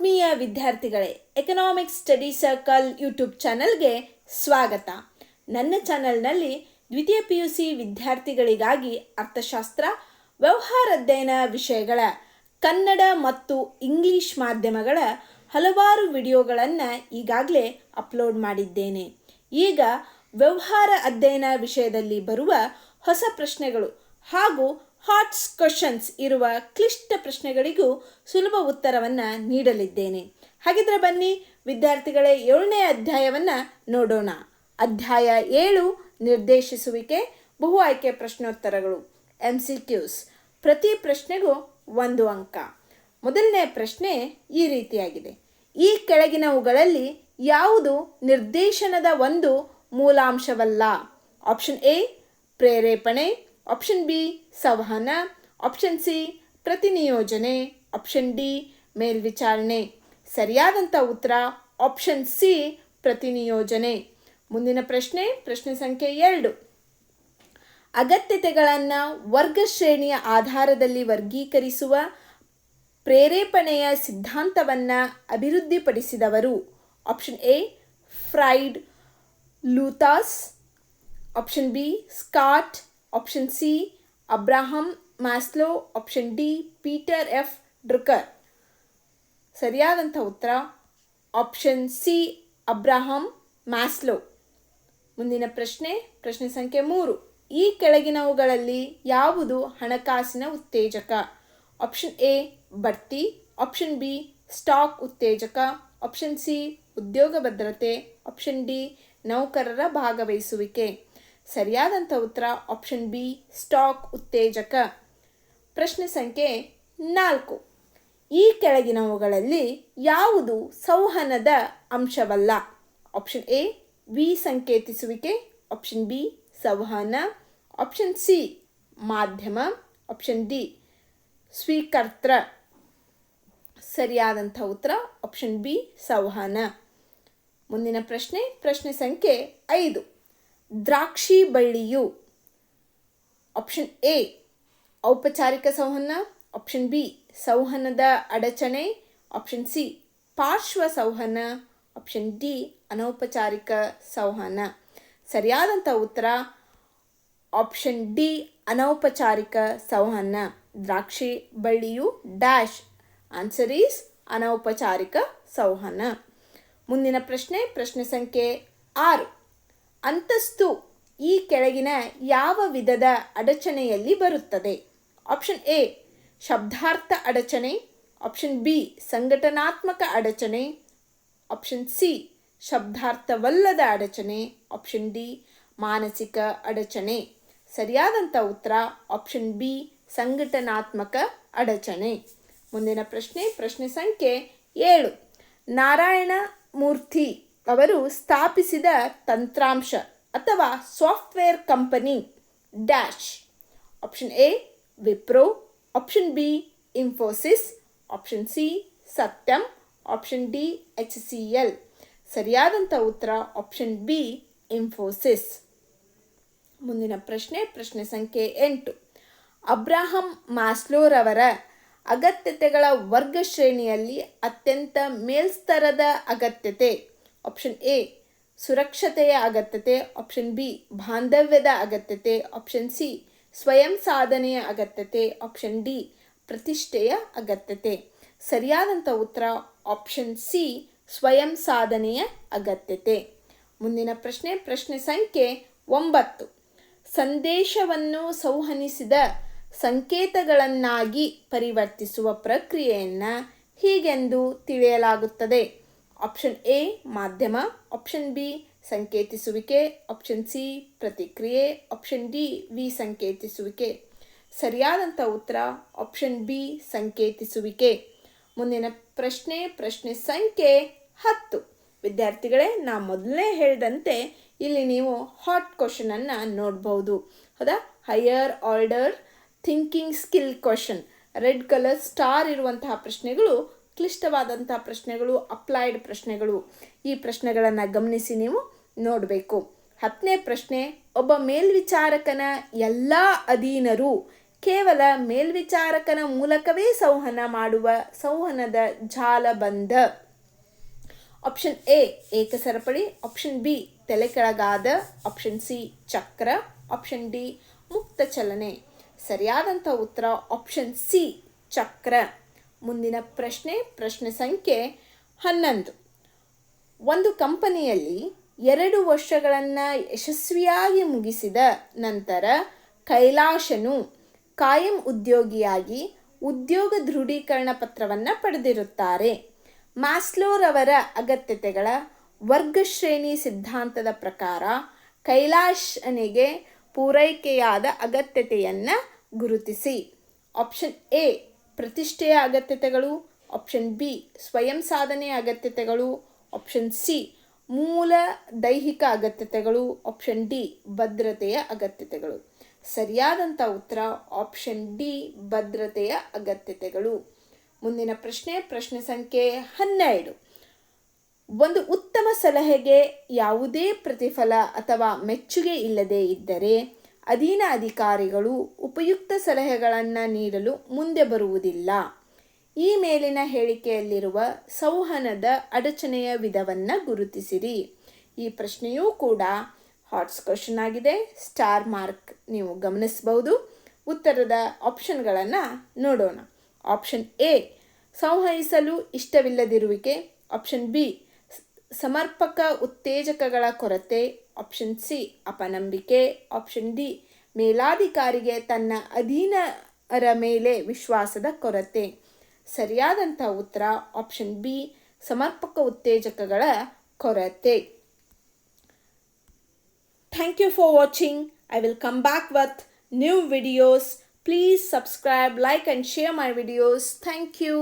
ಆತ್ಮೀಯ ವಿದ್ಯಾರ್ಥಿಗಳೇ economics study circle YouTube ಚಾನಲ್ಗೆ ಸ್ವಾಗತ. ನನ್ನ ಚಾನಲ್ನಲ್ಲಿ ದ್ವಿತೀಯ ಪಿ ಯು ಸಿ ವಿದ್ಯಾರ್ಥಿಗಳಿಗಾಗಿ ಅರ್ಥಶಾಸ್ತ್ರ ವ್ಯವಹಾರ ಅಧ್ಯಯನ ವಿಷಯಗಳ, ಕನ್ನಡ ಮತ್ತು ಇಂಗ್ಲಿಷ್ ಮಾಧ್ಯಮಗಳ ಹಲವಾರು ವಿಡಿಯೋಗಳನ್ನು ಈಗಾಗಲೇ ಅಪ್ಲೋಡ್ ಮಾಡಿದ್ದೇನೆ. ಈಗ ವ್ಯವಹಾರ ಅಧ್ಯಯನ ವಿಷಯದಲ್ಲಿ ಬರುವ ಹೊಸ ಪ್ರಶ್ನೆಗಳು ಹಾಗೂ ಹಾಟ್ಸ್ ಕ್ವಶನ್ಸ್ ಇರುವ ಕ್ಲಿಷ್ಟ ಪ್ರಶ್ನೆಗಳಿಗೂ ಸುಲಭ ಉತ್ತರವನ್ನು ನೀಡಲಿದ್ದೇನೆ. ಹಾಗಿದ್ರೆ ಬನ್ನಿ, ವಿದ್ಯಾರ್ಥಿಗಳೇ, ಏಳನೇ ಅಧ್ಯಾಯವನ್ನು ನೋಡೋಣ. ಅಧ್ಯಾಯ ಏಳು, ನಿರ್ದೇಶಿಸುವಿಕೆ, ಬಹು ಆಯ್ಕೆ ಪ್ರಶ್ನೋತ್ತರಗಳು ಎಂ ಸಿ ಕ್ಯೂಸ್ ಪ್ರತಿ ಪ್ರಶ್ನೆಗೂ ಒಂದು ಅಂಕ. ಮೊದಲನೇ ಪ್ರಶ್ನೆ ಈ ರೀತಿಯಾಗಿದೆ. ಈ ಕೆಳಗಿನವುಗಳಲ್ಲಿ ಯಾವುದು ನಿರ್ದೇಶನದ ಒಂದು ಮೂಲಾಂಶವಲ್ಲ? ಆಪ್ಷನ್ ಎ ಪ್ರೇರೇಪಣೆ. ಆಪ್ಷನ್ ಬಿ ಸಂವಹನ ಆಪ್ಷನ್ ಸಿ ಪ್ರತಿನಿಯೋಜನೆ ಆಪ್ಷನ್ ಡಿ ಮೇಲ್ವಿಚಾರಣೆ ಸರಿಯಾದಂಥ ಉತ್ತರ ಆಪ್ಷನ್ ಸಿ ಪ್ರತಿನಿಯೋಜನೆ ಮುಂದಿನ ಪ್ರಶ್ನೆ ಪ್ರಶ್ನೆ ಸಂಖ್ಯೆ ಎರಡು ಅಗತ್ಯತೆಗಳನ್ನು ವರ್ಗ ಶ್ರೇಣಿಯ ಆಧಾರದಲ್ಲಿ ವರ್ಗೀಕರಿಸುವ ಪ್ರೇರೇಪಣೆಯ ಸಿದ್ಧಾಂತವನ್ನು ಅಭಿವೃದ್ಧಿಪಡಿಸಿದವರು option A Fred Luthans option B Scott option C Abraham Maslow option D Peter F Drucker ಸರಿಯಾದಂಥ ಉತ್ತರ. ಆಪ್ಷನ್ ಸಿ ಅಬ್ರಾಹಂ ಮ್ಯಾಸ್ಲೋ ಮುಂದಿನ ಪ್ರಶ್ನೆ ಪ್ರಶ್ನೆ ಸಂಖ್ಯೆ ಮೂರು. ಈ ಕೆಳಗಿನವುಗಳಲ್ಲಿ ಯಾವುದು ಹಣಕಾಸಿನ ಉತ್ತೇಜಕ? ಆಪ್ಷನ್ ಎ ಬಡ್ತಿ. ಆಪ್ಷನ್ ಬಿ ಸ್ಟಾಕ್ ಉತ್ತೇಜಕ. ಆಪ್ಷನ್ ಸಿ ಉದ್ಯೋಗ ಭದ್ರತೆ. ಆಪ್ಷನ್ ಡಿ ನೌಕರರ ಭಾಗವಹಿಸುವಿಕೆ. ಸರಿಯಾದಂಥ ಉತ್ತರ ಆಪ್ಷನ್ ಬಿ ಸ್ಟಾಕ್ ಉತ್ತೇಜಕ. ಪ್ರಶ್ನೆ ಸಂಖ್ಯೆ ನಾಲ್ಕು. ಈ ಕೆಳಗಿನವುಗಳಲ್ಲಿ ಯಾವುದು ಸಂವಹನದ ಅಂಶವಲ್ಲ? ಆಪ್ಷನ್ ಎ ವಿ ಸಂಕೇತಿಸುವಿಕೆ. ಆಪ್ಷನ್ ಬಿ ಸಂವಹನ. ಆಪ್ಷನ್ ಸಿ ಮಾಧ್ಯಮ. ಆಪ್ಷನ್ ಡಿ ಸ್ವೀಕರ್ತ್ರ. ಸರಿಯಾದಂಥ ಉತ್ತರ ಆಪ್ಷನ್ ಬಿ ಸಂವಹನ. ಮುಂದಿನ ಪ್ರಶ್ನೆ ಪ್ರಶ್ನೆ ಸಂಖ್ಯೆ ಐದು. ದ್ರಾಕ್ಷಿ ಬಳ್ಳಿಯು ಆಪ್ಷನ್ ಎ ಔಪಚಾರಿಕ ಸಂವಹನ ಆಪ್ಷನ್ ಬಿ ಸಂವಹನದ ಅಡಚಣೆ ಆಪ್ಷನ್ ಸಿ ಪಾರ್ಶ್ವ ಸಂವಹನ ಆಪ್ಷನ್ ಡಿ ಅನೌಪಚಾರಿಕ ಸಂವಹನ. ಸರಿಯಾದಂಥ ಉತ್ತರ ಆಪ್ಷನ್ ಡಿ ಅನೌಪಚಾರಿಕ ಸಂವಹನ. ದ್ರಾಕ್ಷಿ ಬಳ್ಳಿಯು ಡ್ಯಾಶ್ ಆನ್ಸರ್ ಈಸ್ ಅನೌಪಚಾರಿಕ ಸಂವಹನ. ಮುಂದಿನ ಪ್ರಶ್ನೆ ಪ್ರಶ್ನೆ ಸಂಖ್ಯೆ ಆರು. ಅಂತಸ್ತು ಈ ಕೆಳಗಿನ ಯಾವ ವಿಧದ ಅಡಚಣೆಯಲ್ಲಿ ಬರುತ್ತದೆ? ಆಪ್ಷನ್ ಎ, ಶಬ್ದಾರ್ಥ ಅಡಚಣೆ. ಆಪ್ಷನ್ ಬಿ, ಸಂಘಟನಾತ್ಮಕ ಅಡಚಣೆ. ಆಪ್ಷನ್ ಸಿ, ಶಬ್ದಾರ್ಥವಲ್ಲದ ಅಡಚಣೆ. ಆಪ್ಷನ್ ಡಿ, ಮಾನಸಿಕ ಅಡಚಣೆ. ಸರಿಯಾದಂಥ ಉತ್ತರ, ಆಪ್ಷನ್ ಬಿ, ಸಂಘಟನಾತ್ಮಕ ಅಡಚಣೆ. ಮುಂದಿನ ಪ್ರಶ್ನೆ ಪ್ರಶ್ನೆ ಸಂಖ್ಯೆ ಏಳು. ನಾರಾಯಣ ಮೂರ್ತಿ. ಅವರು ಸ್ಥಾಪಿಸಿದ ತಂತ್ರಾಂಶ ಅಥವಾ software company dash. Option A, Wipro. Option B, Infosys. Option C Satyam option D H C L ಸರಿಯಾದಂಥ ಉತ್ತರ ಆಪ್ಷನ್ ಬಿ, ಇನ್ಫೋಸಿಸ್. ಮುಂದಿನ ಪ್ರಶ್ನೆ ಪ್ರಶ್ನೆ ಸಂಖ್ಯೆ ಎಂಟು. ಅಬ್ರಾಹಂ ಮಾಸ್ಲೋರವರ ಅಗತ್ಯತೆಗಳ ವರ್ಗ ಶ್ರೇಣಿಯಲ್ಲಿ ಅತ್ಯಂತ ಮೇಲ್ಸ್ತರದ ಅಗತ್ಯತೆ. ಆಪ್ಷನ್ ಎ ಸುರಕ್ಷತೆಯ ಅಗತ್ಯತೆ. ಆಪ್ಷನ್ ಬಿ ಬಾಂಧವ್ಯದ ಅಗತ್ಯತೆ. ಆಪ್ಷನ್ ಸಿ ಸ್ವಯಂ ಸಾಧನೆಯ ಅಗತ್ಯತೆ. ಆಪ್ಷನ್ ಡಿ ಪ್ರತಿಷ್ಠೆಯ ಅಗತ್ಯತೆ. ಸರಿಯಾದಂಥ ಉತ್ತರ ಆಪ್ಷನ್ ಸಿ ಸ್ವಯಂ ಸಾಧನೆಯ ಅಗತ್ಯತೆ. ಮುಂದಿನ ಪ್ರಶ್ನೆ ಪ್ರಶ್ನೆ ಸಂಖ್ಯೆ ಒಂಬತ್ತು. ಸಂದೇಶವನ್ನು ಸಂವಹನಿಸಿದ ಸಂಕೇತಗಳನ್ನಾಗಿ ಪರಿವರ್ತಿಸುವ ಪ್ರಕ್ರಿಯೆಯನ್ನು ಹೀಗೆಂದು ತಿಳಿಯಲಾಗುತ್ತದೆ. ಆಪ್ಷನ್ ಎ ಮಾಧ್ಯಮ ಆಪ್ಷನ್ ಬಿ ಸಂಕೇತಿಸುವಿಕೆ ಆಪ್ಷನ್ ಸಿ ಪ್ರತಿಕ್ರಿಯೆ ಆಪ್ಷನ್ ಡಿ ವಿ ಸಂಕೇತಿಸುವಿಕೆ ಸರಿಯಾದಂಥ ಉತ್ತರ ಆಪ್ಷನ್ ಬಿ ಸಂಕೇತಿಸುವಿಕೆ ಮುಂದಿನ ಪ್ರಶ್ನೆ ಪ್ರಶ್ನೆ ಸಂಖ್ಯೆ ಹತ್ತು ವಿದ್ಯಾರ್ಥಿಗಳೇ ನಾ ಮೊದಲೇ ಹೇಳಿದಂತೆ ಇಲ್ಲಿ ನೀವು ಹಾಟ್ ಕ್ವಶನನ್ನು ನೋಡ್ಬೋದು ಹೌದಾ higher order thinking skill question red colour star ಇರುವಂತಹ ಪ್ರಶ್ನೆಗಳು ಕ್ಲಿಷ್ಟವಾದಂತಹ ಪ್ರಶ್ನೆಗಳು, ಅಪ್ಲೈಡ್ ಪ್ರಶ್ನೆಗಳು, ಈ ಪ್ರಶ್ನೆಗಳನ್ನು ಗಮನಿಸಿ ನೀವು ನೋಡಬೇಕು. ಹತ್ತನೇ ಪ್ರಶ್ನೆ, ಒಬ್ಬ ಮೇಲ್ವಿಚಾರಕನ ಎಲ್ಲ ಅಧೀನರು ಕೇವಲ ಮೇಲ್ವಿಚಾರಕನ ಮೂಲಕವೇ ಸಂವಹನ ಮಾಡುವ ಸಂವಹನದ ಜಾಲಬಂಧ ಆಪ್ಷನ್ ಎ ಏಕ ಸರಪಳಿ ಆಪ್ಷನ್ ಬಿ ತಲೆ ಕೆಳಗಾದ ಆಪ್ಷನ್ ಸಿ ಚಕ್ರ. ಆಪ್ಷನ್ ಡಿ ಮುಕ್ತ ಚಲನೆ. ಸರಿಯಾದಂಥ ಉತ್ತರ ಆಪ್ಷನ್ ಸಿ ಚಕ್ರ. ಮುಂದಿನ ಪ್ರಶ್ನೆ ಪ್ರಶ್ನೆ ಸಂಖ್ಯೆ ಹನ್ನೊಂದು. ಒಂದು ಕಂಪನಿಯಲ್ಲಿ ಎರಡು ವರ್ಷಗಳನ್ನು ಯಶಸ್ವಿಯಾಗಿ ಮುಗಿಸಿದ ನಂತರ ಕೈಲಾಶನು ಕಾಯಂ ಉದ್ಯೋಗಿಯಾಗಿ ಉದ್ಯೋಗ ದೃಢೀಕರಣ ಪತ್ರವನ್ನು ಪಡೆದಿರುತ್ತಾರೆ. ಮಾಸ್ಲೋರವರ ಅಗತ್ಯತೆಗಳ ವರ್ಗಶ್ರೇಣಿ ಸಿದ್ಧಾಂತದ ಪ್ರಕಾರ ಕೈಲಾಶನಿಗೆ ಪೂರೈಕೆಯಾದ ಅಗತ್ಯತೆಯನ್ನು ಗುರುತಿಸಿ. ಆಪ್ಷನ್ ಎ ಪ್ರತಿಷ್ಠೆಯ ಅಗತ್ಯತೆಗಳು ಆಪ್ಷನ್ ಬಿ ಸ್ವಯಂ ಸಾಧನೆಯ ಅಗತ್ಯತೆಗಳು ಆಪ್ಷನ್ ಸಿ ಮೂಲ ದೈಹಿಕ ಅಗತ್ಯತೆಗಳು ಆಪ್ಷನ್ ಡಿ ಭದ್ರತೆಯ ಅಗತ್ಯತೆಗಳು. ಸರಿಯಾದಂಥ ಉತ್ತರ ಆಪ್ಷನ್ ಡಿ ಭದ್ರತೆಯ ಅಗತ್ಯತೆಗಳು. ಮುಂದಿನ ಪ್ರಶ್ನೆ ಪ್ರಶ್ನೆ ಸಂಖ್ಯೆ ಹನ್ನೆರಡು. ಒಂದು ಉತ್ತಮ ಸಲಹೆಗೆ ಯಾವುದೇ ಪ್ರತಿಫಲ ಅಥವಾ ಮೆಚ್ಚುಗೆ ಇಲ್ಲದೇ ಇದ್ದರೆ ಅಧೀನ ಅಧಿಕಾರಿಗಳು ಉಪಯುಕ್ತ ಸಲಹೆಗಳನ್ನು ನೀಡಲು ಮುಂದೆ ಬರುವುದಿಲ್ಲ. ಈ ಮೇಲಿನ ಹೇಳಿಕೆಯಲ್ಲಿರುವ ಸಂವಹನದ ಅಡಚಣೆಯ ವಿಧವನ್ನು ಗುರುತಿಸಿರಿ. ಈ ಪ್ರಶ್ನೆಯೂ ಕೂಡ ಹಾಟ್ಸ್ ಕ್ವಶನ್ ಆಗಿದೆ. ಸ್ಟಾರ್ ಮಾರ್ಕ್ ನೀವು ಗಮನಿಸಬಹುದು. ಉತ್ತರದ ಆಪ್ಷನ್ಗಳನ್ನು ನೋಡೋಣ. ಆಪ್ಷನ್ ಎ ಸಂವಹಿಸಲು ಇಷ್ಟವಿಲ್ಲದಿರುವಿಕೆ. ಆಪ್ಷನ್ ಬಿ ಸಮರ್ಪಕ ಉತ್ತೇಜಕಗಳ ಕೊರತೆ ಆಪ್ಷನ್ ಸಿ ಅಪನಂಬಿಕೆ ಆಪ್ಷನ್ ಡಿ ಮೇಲಾಧಿಕಾರಿಗೆ ತನ್ನ ಅಧೀನರ ಮೇಲೆ ವಿಶ್ವಾಸದ ಕೊರತೆ. ಸರಿಯಾದಂಥ ಉತ್ತರ ಆಪ್ಷನ್ ಬಿ ಸಮರ್ಪಕ ಉತ್ತೇಜಕಗಳ ಕೊರತೆ. Thank you for watching I will come back with new videos please subscribe like and share my videos thank you